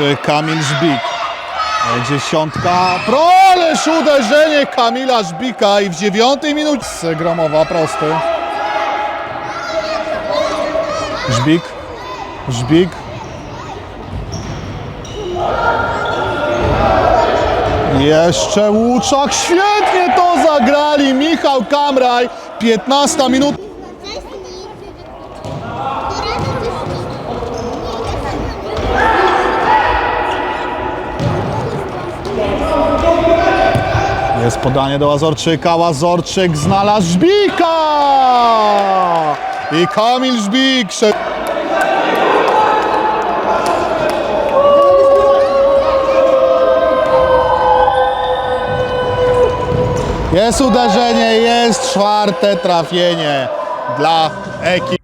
Y, Kamil Żbik. E, Dziesiątka. Proleż uderzenie Kamila Żbika i w dziewiątej minucie Gromowa prosty. Żbik. Żbik. Jeszcze Łuczak. Świetnie to zagrali. Michał Kamraj. 15 minut. Jest podanie do Łazorczyka. Łazorczyk znalazł Żbika! I Kamil Żbik. Jest uderzenie, jest czwarte trafienie dla ekipy.